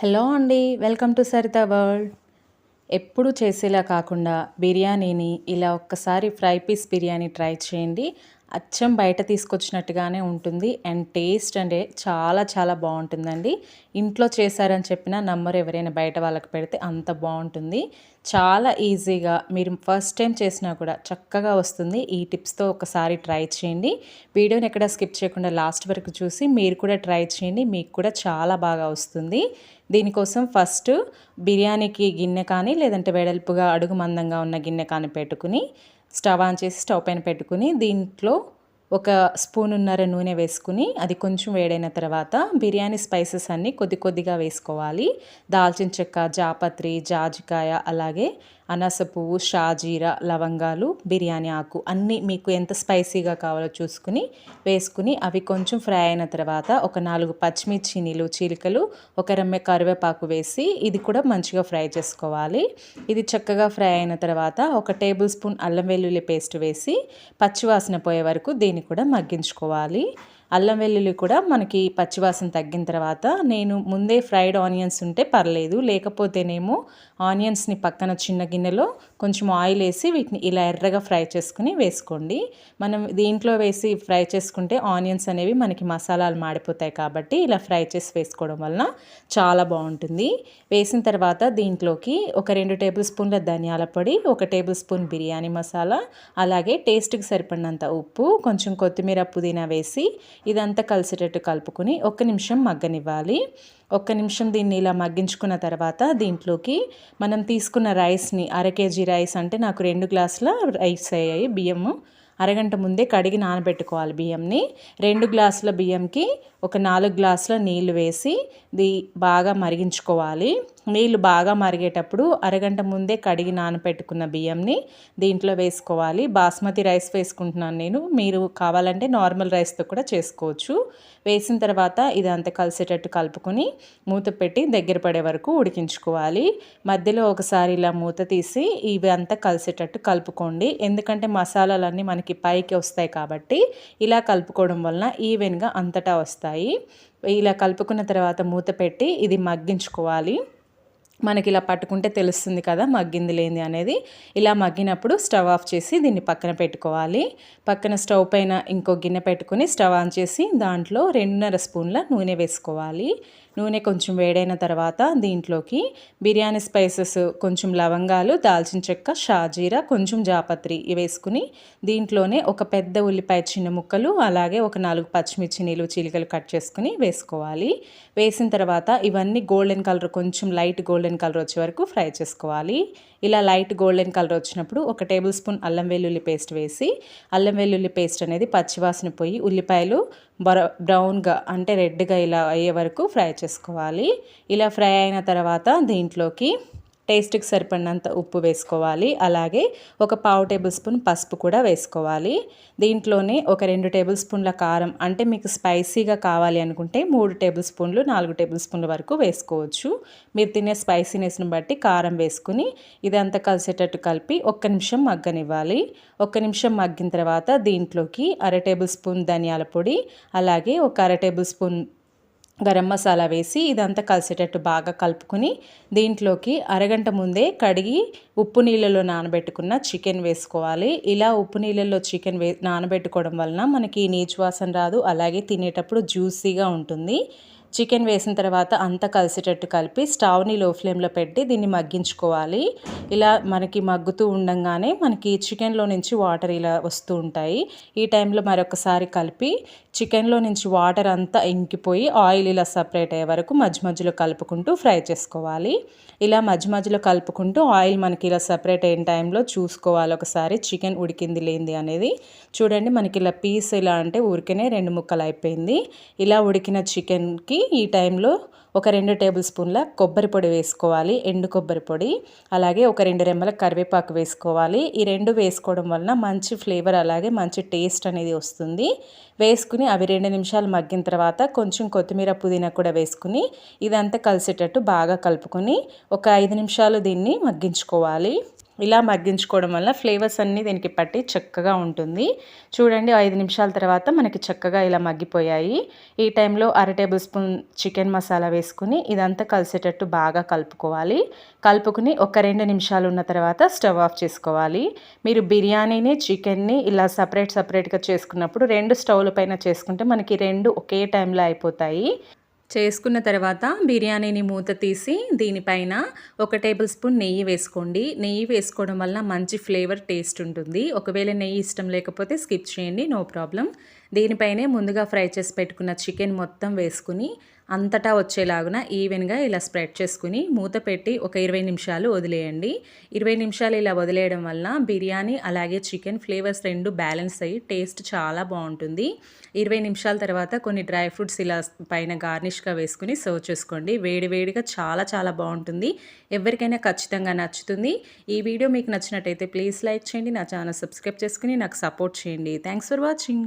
Hello అండి welcome to Saritha world. ఎప్పుడు చేసేలా కాకుండా బిర్యానీని ఇలా ఒక్కసారి ఫ్రై పీస్ బిర్యానీ ట్రై చేయండి. అచ్చం బయట తీసుకొచ్చినట్టుగానే ఉంటుంది అండ్ టేస్ట్ అంటే చాలా చాలా బాగుంటుందండి. ఇంట్లో చేశారని చెప్పినా నంబర్ ఎవరైనా బయట వాళ్ళకి పెడితే అంత బాగుంటుంది. చాలా ఈజీగా మీరు ఫస్ట్ టైం చేసినా కూడా చక్కగా వస్తుంది. ఈ టిప్స్తో ఒకసారి ట్రై చేయండి. వీడియోని ఎక్కడ స్కిప్ చేయకుండా లాస్ట్ వరకు చూసి మీరు కూడా ట్రై చేయండి. మీకు కూడా చాలా బాగా వస్తుంది. దీనికోసం ఫస్ట్ బిర్యానీకి గిన్నె కానీ లేదంటే వెడల్పుగా అడుగు మందంగా ఉన్న గిన్నె కానీ పెట్టుకుని స్టవ్ ఆన్ చేసి స్టవ్ పైన పెట్టుకుని దీంట్లో ఒక స్పూనున్నర నూనె వేసుకుని అది కొంచెం వేడైన తర్వాత బిర్యానీ స్పైసెస్ అన్నీ కొద్ది కొద్దిగా వేసుకోవాలి. దాల్చిన చెక్క జాపత్రి జాజికాయ అలాగే అనాస పువ్వు షాజీరా లవంగాలు బిర్యానీ ఆకు అన్నీ మీకు ఎంత స్పైసీగా కావాలో చూసుకుని వేసుకుని అవి కొంచెం ఫ్రై అయిన తర్వాత ఒక నాలుగు పచ్చిమిర్చి నీళ్ళు చీలికలు ఒక రమ్మె కరివేపాకు వేసి ఇది కూడా మంచిగా ఫ్రై చేసుకోవాలి. ఇది చక్కగా ఫ్రై అయిన తర్వాత ఒక టేబుల్ స్పూన్ అల్లం వెల్లుల్లి పేస్ట్ వేసి పచ్చివాసన పోయే వరకు దీన్ని కూడా మగ్గించుకోవాలి. అల్లం వెల్లుల్లి కూడా మనకి పచ్చివాసన తగ్గిన తర్వాత నేను ముందే ఫ్రైడ్ ఆనియన్స్ ఉంటే పర్లేదు. లేకపోతేనేమో ఆనియన్స్ని పక్కన చిన్న గిన్నెలో కొంచెం ఆయిల్ వేసి వీటిని ఇలా ఎర్రగా ఫ్రై చేసుకుని వేసుకోండి. మనం దీంట్లో వేసి ఫ్రై చేసుకుంటే ఆనియన్స్ అనేవి మనకి మసాలాలు మాడిపోతాయి కాబట్టి ఇలా ఫ్రై చేసి వేసుకోవడం వలన చాలా బాగుంటుంది. వేసిన తర్వాత దీంట్లోకి ఒక రెండు టేబుల్ స్పూన్ల ధనియాల పొడి ఒక టేబుల్ స్పూన్ బిర్యానీ మసాలా అలాగే టేస్ట్కి సరిపడినంత ఉప్పు కొంచెం కొత్తిమీర పుదీనా వేసి ఇదంతా కలిసేటట్టు కలుపుకొని ఒక్క నిమిషం మగ్గనివ్వాలి. ఒక్క నిమిషం దీన్ని ఇలా మగ్గించుకున్న తర్వాత దీంట్లోకి మనం తీసుకున్న రైస్ని అర కేజీ రైస్ అంటే నాకు రెండు గ్లాసుల రైస్ అయ్యాయి బియ్యము. అరగంట ముందే కడిగి నానబెట్టుకోవాలి బియ్యంని. రెండు గ్లాసుల బియ్యంకి ఒక నాలుగు గ్లాసుల నీళ్ళు వేసి ది బాగా మరిగించుకోవాలి. నీళ్ళు బాగా మరిగేటప్పుడు అరగంట ముందే కడిగి నానపెట్టుకున్న బియ్యంని దీంట్లో వేసుకోవాలి. బాస్మతి రైస్ వేసుకుంటున్నాను నేను. మీరు కావాలంటే నార్మల్ రైస్తో కూడా చేసుకోవచ్చు. వేసిన తర్వాత ఇదంతా కలిసేటట్టు కలుపుకొని మూత పెట్టి దగ్గర పడే వరకు ఉడికించుకోవాలి. మధ్యలో ఒకసారి ఇలా మూత తీసి ఇవి అంతా కలిసేటట్టు కలుపుకోండి. ఎందుకంటే మసాలాలన్నీ మనకి పైకి వస్తాయి కాబట్టి ఇలా కలుపుకోవడం వలన ఈవెన్గా అంతటా వస్తాయి. ఇలా కలుపుకున్న తర్వాత మూత పెట్టి ఇది మగ్గించుకోవాలి. మనకి ఇలా పట్టుకుంటే తెలుస్తుంది కదా మగ్గింది లేని అనేది. ఇలా మగ్గినప్పుడు స్టవ్ ఆఫ్ చేసి దీన్ని పక్కన పెట్టుకోవాలి. పక్కన స్టవ్ పైన ఇంకో గిన్నె పెట్టుకుని స్టవ్ ఆన్ చేసి దాంట్లో రెండున్నర స్పూన్ల నూనె వేసుకోవాలి. నూనె కొంచెం వేడైన తర్వాత దీంట్లోకి బిర్యానీ స్పైసెస్ కొంచెం లవంగాలు దాల్చిన చెక్క షాజీరా కొంచెం జాపత్రి వేసుకుని దీంట్లోనే ఒక పెద్ద ఉల్లిపాయ చిన్న ముక్కలు అలాగే ఒక నాలుగు పచ్చిమిర్చి నీళ్ళు చీలికలు కట్ చేసుకుని వేసుకోవాలి. వేసిన తర్వాత ఇవన్నీ గోల్డెన్ కలర్ కొంచెం లైట్ గోల్డెన్ కలర్ వచ్చే వరకు ఫ్రై చేసుకోవాలి. ఇలా లైట్ గోల్డెన్ కలర్ వచ్చినప్పుడు ఒక టేబుల్ స్పూన్ అల్లం వెల్లుల్లి పేస్ట్ వేసి అల్లం వెల్లుల్లి పేస్ట్ అనేది పచ్చివాసన పోయి ఉల్లిపాయలు బర బ్రౌన్గా అంటే రెడ్గా ఇలా అయ్యే వరకు ఫ్రై చేసుకోవాలి ఇలా ఫ్రై అయిన తర్వాత దీంట్లోకి టేస్ట్కి సరిపడినంత ఉప్పు వేసుకోవాలి. అలాగే ఒక పావు టేబుల్ స్పూన్ పసుపు కూడా వేసుకోవాలి. దీంట్లోనే ఒక రెండు టేబుల్ స్పూన్ల కారం అంటే మీకు స్పైసీగా కావాలి అనుకుంటే మూడు టేబుల్ స్పూన్లు నాలుగు టేబుల్ స్పూన్ల వరకు వేసుకోవచ్చు. మీరు తినే స్పైసీనెస్ని బట్టి కారం వేసుకుని ఇదంతా కలిసేటట్టు కలిపి ఒక్క నిమిషం మగ్గనివ్వాలి. ఒక్క నిమిషం మగ్గిన తర్వాత దీంట్లోకి అర టేబుల్ స్పూన్ ధనియాల పొడి అలాగే ఒక అర టేబుల్ స్పూన్ గరం మసాలా వేసి ఇదంతా కలిసేటట్టు బాగా కలుపుకొని దీంట్లోకి అరగంట ముందే కడిగి ఉప్పు నీళ్ళలో నానబెట్టుకున్న చికెన్ వేసుకోవాలి. ఇలా ఉప్పు నీళ్ళల్లో చికెన్ వే నానబెట్టుకోవడం వలన మనకి నీచు వాసన రాదు. అలాగే తినేటప్పుడు జ్యూసీగా ఉంటుంది. చికెన్ వేసిన తర్వాత అంతా కలిసేటట్టు కలిపి స్టవ్ని లో ఫ్లేమ్లో పెట్టి దీన్ని మగ్గించుకోవాలి. ఇలా మనకి మగ్గుతూ ఉండగానే మనకి చికెన్లో నుంచి వాటర్ ఇలా వస్తూ ఉంటాయి. ఈ టైంలో మరొకసారి కలిపి చికెన్లో నుంచి వాటర్ అంతా ఇంకిపోయి ఆయిల్ ఇలా సపరేట్ అయ్యే వరకు మధ్య మధ్యలో కలుపుకుంటూ ఫ్రై చేసుకోవాలి. ఇలా మధ్య మధ్యలో కలుపుకుంటూ ఆయిల్ మనకి ఇలా సపరేట్ అయిన టైంలో చూసుకోవాలి. ఒకసారి చికెన్ ఉడికింది లేనిది అనేది. చూడండి మనకి ఇలా పీస్ ఇలా అంటే ఊరికనే రెండు ముక్కలు అయిపోయింది. ఇలా ఉడికిన చికెన్కి ఈ టైంలో ఒక రెండు టేబుల్ స్పూన్ల కొబ్బరి పొడి వేసుకోవాలి ఎండు కొబ్బరి పొడి అలాగే ఒక రెండు రెమ్మల కరివేపాకు వేసుకోవాలి. ఈ రెండు వేసుకోవడం వలన మంచి ఫ్లేవర్ అలాగే మంచి టేస్ట్ అనేది వస్తుంది. వేసుకుని అవి రెండు నిమిషాలు మగ్గిన తర్వాత కొంచెం కొత్తిమీర పుదీనా కూడా వేసుకుని ఇదంతా కలిసేటట్టు బాగా కలుపుకొని ఒక ఐదు నిమిషాలు దీన్ని మగ్గించుకోవాలి. ఇలా మగ్గించుకోవడం వల్ల ఫ్లేవర్స్ అన్నీ దీనికి పట్టి చక్కగా ఉంటుంది. చూడండి ఐదు నిమిషాల తర్వాత మనకి చక్కగా ఇలా మగ్గిపోయాయి. ఈ టైంలో అర టేబుల్ స్పూన్ చికెన్ మసాలా వేసుకుని ఇదంతా కలిసేటట్టు బాగా కలుపుకోవాలి. కలుపుకుని ఒక రెండు నిమిషాలు ఉన్న తర్వాత స్టవ్ ఆఫ్ చేసుకోవాలి. మీరు బిర్యానీని చికెన్ని ఇలా సపరేట్ సపరేట్గా చేసుకున్నప్పుడు రెండు స్టవ్ల పైన చేసుకుంటే మనకి రెండు ఒకే టైంలో అయిపోతాయి. చేసుకున్న తర్వాత బిర్యానీని మూత తీసి దీనిపైన ఒక టేబుల్ స్పూన్ నెయ్యి వేసుకోండి. నెయ్యి వేసుకోవడం వల్ల మంచి ఫ్లేవర్ టేస్ట్ ఉంటుంది. ఒకవేళ నెయ్యి ఇష్టం లేకపోతే స్కిప్ చేయండి నో ప్రాబ్లం. దీనిపైనే ముందుగా ఫ్రై చేసి పెట్టుకున్న చికెన్ మొత్తం వేసుకుని అంతటా వచ్చేలాగున ఈవెన్గా ఇలా స్ప్రెడ్ చేసుకుని మూత పెట్టి ఒక ఇరవై నిమిషాలు వదిలేయండి. ఇరవై నిమిషాలు ఇలా వదిలేయడం వల్ల బిర్యానీ అలాగే చికెన్ ఫ్లేవర్స్ రెండు బ్యాలెన్స్ అయ్యి టేస్ట్ చాలా బాగుంటుంది. ఇరవై నిమిషాల తర్వాత కొన్ని డ్రై ఫ్రూట్స్ ఇలా పైన గార్నిష్గా వేసుకుని సర్వ్ చేసుకోండి. వేడివేడిగా చాలా చాలా బాగుంటుంది. ఎవరికైనా ఖచ్చితంగా నచ్చుతుంది. ఈ వీడియో మీకు నచ్చినట్టయితే ప్లీజ్ లైక్ చేయండి. నా ఛానల్ సబ్స్క్రైబ్ చేసుకుని నాకు సపోర్ట్ చేయండి. Thanks for watching.